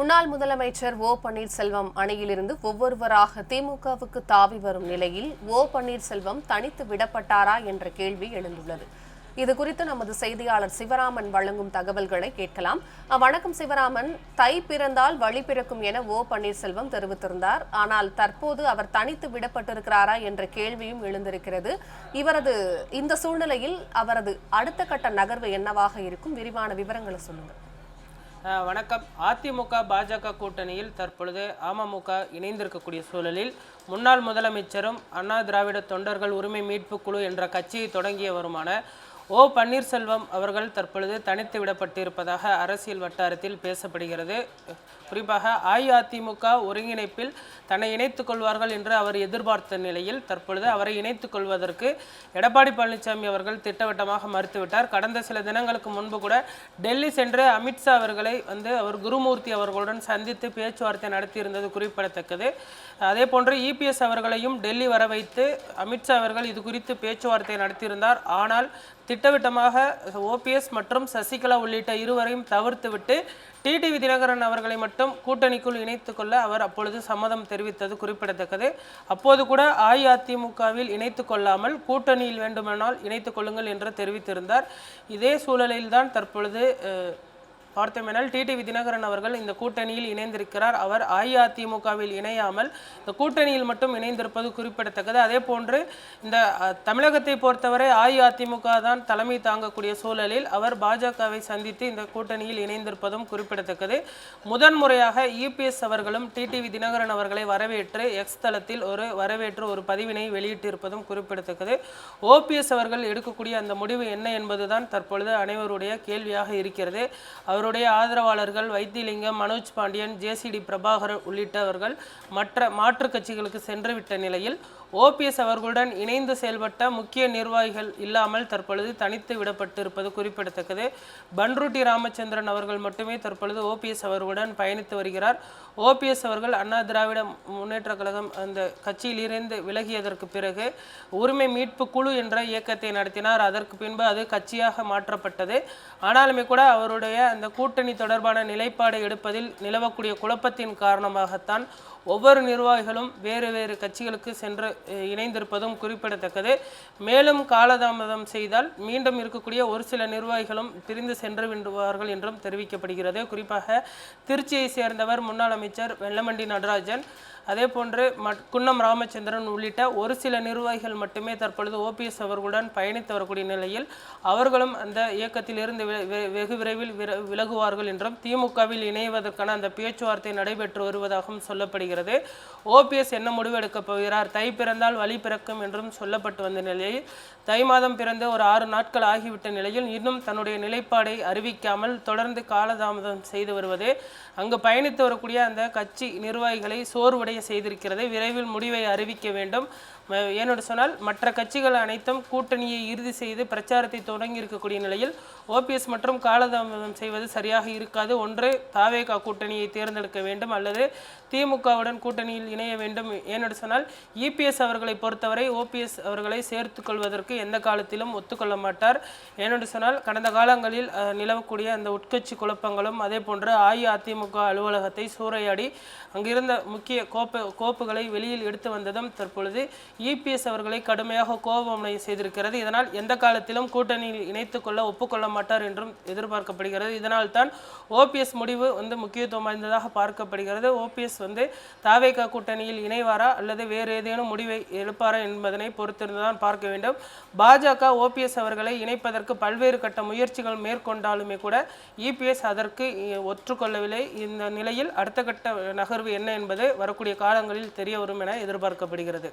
முன்னாள் முதலமைச்சர் ஓ பன்னீர்செல்வம் அணியிலிருந்து ஒவ்வொருவராக திமுகவுக்கு தாவி வரும் நிலையில் ஓ பன்னீர்செல்வம் தனித்து விடப்பட்டாரா என்ற கேள்வி எழுந்துள்ளது. இது குறித்து நமது செய்தியாளர் சிவராமன் வழங்கும் தகவல்களை கேட்கலாம். வணக்கம் சிவராமன். தை பிறந்தால் வழி பிறக்கும் என ஓ பன்னீர்செல்வம் தெரிவித்திருந்தார். ஆனால் தற்போது அவர் தனித்து விடப்பட்டிருக்கிறாரா என்ற கேள்வியும் எழுந்திருக்கிறது. இவரது இந்த சூழ்நிலையில் அவரது அடுத்த கட்ட நகர்வு என்னவாக இருக்கும்? விரிவான விவரங்களை சொல்லுங்கள். வணக்கம். அதிமுக பாஜக கூட்டணியில் தற்பொழுது அமமுக இணைந்திருக்கக்கூடிய சூழலில் முன்னாள் முதலமைச்சரும் அண்ணா திராவிட தொண்டர்கள் உரிமை மீட்பு குழு என்ற கட்சியை தொடங்கியவருமான ஓ பன்னீர்செல்வம் அவர்கள் தற்பொழுது தனித்து விடப்பட்டிருப்பதாக அரசியல் வட்டாரத்தில் பேசப்படுகிறது. குறிப்பாக அஇஅதிமுக ஒருங்கிணைப்பில் தன்னை இணைத்துக் கொள்வார்கள் என்று அவர் எதிர்பார்த்த நிலையில் தற்பொழுது அவரை இணைத்துக் கொள்வதற்கு எடப்பாடி பழனிசாமி அவர்கள் திட்டவட்டமாக மறுத்துவிட்டார். கடந்த சில தினங்களுக்கு முன்பு கூட டெல்லி சென்று அமித்ஷா அவர்களை வந்து அவர் குருமூர்த்தி அவர்களுடன் சந்தித்து பேச்சுவார்த்தை நடத்தியிருந்தது குறிப்பிடத்தக்கது. அதே போன்று இபிஎஸ் அவர்களையும் டெல்லி வர வைத்து அமித்ஷா அவர்கள் இது குறித்து பேச்சுவார்த்தை நடத்தியிருந்தார். ஆனால் திட்டவட்டமாக ஓபிஎஸ் மற்றும் சசிகலா உள்ளிட்ட இருவரையும் தவிர்த்துவிட்டு டிடிவி தினகரன் அவர்களை மட்டும் கூட்டணிக்குள் இணைத்து கொள்ள அவர் அப்பொழுது சம்மதம் தெரிவித்தது குறிப்பிடத்தக்கது. அப்போது கூட அஇஅதிமுகவில் இணைத்து கொள்ளாமல் கூட்டணியில் வேண்டுமானால் இணைத்துக் கொள்ளுங்கள் என்று தெரிவித்திருந்தார். இதே சூழலில்தான் தற்பொழுது பார்த்தோமெனால் டிடிவி தினகரன் அவர்கள் இந்த கூட்டணியில் இணைந்திருக்கிறார். அவர் அஇஅதிமுகவில் இணையாமல் இந்த கூட்டணியில் மட்டும் இணைந்திருப்பது குறிப்பிடத்தக்கது. அதே போன்று இந்த தமிழகத்தை பொறுத்தவரை அஇஅதிமுக தான் தலைமை தாங்கக்கூடிய சூழலில் அவர் பாஜகவை சந்தித்து இந்த கூட்டணியில் இணைந்திருப்பதும் குறிப்பிடத்தக்கது. முதன்முறையாக இபிஎஸ் அவர்களும் டிடிவி தினகரன் அவர்களை வரவேற்று எக்ஸ் தளத்தில் ஒரு வரவேற்று ஒரு பதிவினை வெளியிட்டிருப்பதும் குறிப்பிடத்தக்கது. ஓபிஎஸ் அவர்கள் எடுக்கக்கூடிய அந்த முடிவு என்ன என்பதுதான் தற்பொழுது அனைவருடைய கேள்வியாக இருக்கிறது. அவருடைய ஆதரவாளர்கள் வைத்திலிங்கம் மனோஜ் பாண்டியன் ஜேசிடி பிரபாகர் உள்ளிட்டவர்கள் மற்ற மாற்றுக் கட்சிகளுக்கு சென்றுவிட்ட நிலையில் ஓபிஎஸ் அவர்களுடன் இணைந்து செயல்பட்ட முக்கிய நிர்வாகிகள் இல்லாமல் தற்பொழுது தனித்து விடப்பட்டிருப்பது குறிப்பிடத்தக்கது. பன்ருட்டி ராமச்சந்திரன் அவர்கள் மட்டுமே தற்பொழுது ஓபிஎஸ் அவர்களுடன் பயணித்து வருகிறார். ஓபிஎஸ் அவர்கள் அண்ணா திராவிட முன்னேற்ற கழகம் அந்த கட்சியிலிருந்து விலகியதற்கு பிறகு உரிமை மீட்பு குழு என்ற இயக்கத்தை நடத்தினார். அதற்கு பின்பு அது கட்சியாக மாற்றப்பட்டது. ஆனாலுமே கூட அவருடைய அந்த கூட்டணி தொடர்பான நிலைப்பாடை எடுப்பதில் நிலவக்கூடிய குழப்பத்தின் காரணமாகத்தான் ஒவ்வொரு நிர்வாகிகளும் வேறு வேறு கட்சிகளுக்கு சென்று இணைந்திருப்பதும் குறிப்பிடத்தக்கது. மேலும் காலதாமதம் செய்தால் மீண்டும் இருக்கக்கூடிய ஒரு சில நிர்வாகிகளும் பிரிந்து சென்று விடுவார்கள் என்றும் தெரிவிக்கப்படுகிறது. குறிப்பாக திருச்சியை சேர்ந்தவர் முன்னாள் அமைச்சர் வெல்லமண்டி நடராஜன் அதே போன்று மட் குன்னம் ராமச்சந்திரன் உள்ளிட்ட ஒரு சில நிர்வாகிகள் மட்டுமே தற்பொழுது ஓபிஎஸ் அவர்களுடன் பயணித்து வரக்கூடிய நிலையில் அவர்களும் அந்த இயக்கத்திலிருந்து இருந்து வெகு விரைவில் விலகுவார்கள் என்றும் திமுகவில் இணைவதற்கான அந்த பேச்சுவார்த்தை நடைபெற்று வருவதாகவும் சொல்லப்படுகிறது. ஓபிஎஸ் என்ன முடிவெடுக்கப் போகிறார்? தை பிறந்தால் வழி பிறக்கும் என்றும் சொல்லப்பட்டு வந்த நிலையில் தை மாதம் பிறந்து ஒரு ஆறு நாட்கள் ஆகிவிட்ட நிலையில் இன்னும் தன்னுடைய நிலைப்பாடை அறிவிக்காமல் தொடர்ந்து காலதாமதம் செய்து வருவது அங்கு பயணித்து வரக்கூடிய அந்த கட்சி நிர்வாகிகளை சோர்வடைய செய்திருக்கிறது விரைவில் முடிவை அறிவிக்க வேண்டும். ஏனென்று சொன்னால் மற்ற கட்சிகள் அனைத்தும் கூட்டணியை இறுதி செய்து பிரச்சாரத்தை தொடங்கி இருக்கக்கூடிய நிலையில் ஓபிஎஸ் மற்றும் காலதாமதம் செய்வது சரியாக இருக்காது. ஒன்று தாவேகா கூட்டணியை தேர்ந்தெடுக்க வேண்டும். அல்லது திமுகவுடன் கூட்டணியில் இணைய வேண்டும் ஏனென்று சொன்னால் இபிஎஸ் அவர்களை பொறுத்தவரை ஓபிஎஸ் அவர்களை சேர்த்து கொள்வதற்கு எந்த காலத்திலும் ஒத்துக்கொள்ள மாட்டார். ஏனென்று சொன்னால் கடந்த காலங்களில் நிலவக்கூடிய அந்த உட்கட்சி குழப்பங்களும் அதே போன்று அஇஅதிமுக அலுவலகத்தை சூறையாடி அங்கிருந்த முக்கிய கோப்பை கோப்புகளை வெளியில் எடுத்து வந்ததும் தற்பொழுது இபிஎஸ் அவர்களை கடுமையாக கோபமனை செய்திருக்கிறது. இதனால் எந்த காலத்திலும் கூட்டணியில் இணைத்துக் கொள்ள ஒப்புக்கொள்ள மாட்டார் என்றும் எதிர்பார்க்கப்படுகிறது. இதனால் தான் ஓபிஎஸ் முடிவு வந்து முக்கியத்துவம் வாய்ந்ததாக பார்க்கப்படுகிறது. ஓபிஎஸ் வந்து தாவேகா கூட்டணியில் இணைவாரா அல்லது வேறு ஏதேனும் முடிவை எழுப்பாரா என்பதனை பொறுத்திருந்துதான் பார்க்க வேண்டும். பாஜக ஓபிஎஸ் அவர்களை இணைப்பதற்கு பல்வேறு கட்ட முயற்சிகள் மேற்கொண்டாலுமே கூட இபிஎஸ் அதற்கு ஒற்றுக்கொள்ளவில்லை. இந்த நிலையில் அடுத்த கட்ட நகர்வு என்ன என்பது வரக்கூடிய காலங்களில் தெரிய வரும் என எதிர்பார்க்கப்படுகிறது.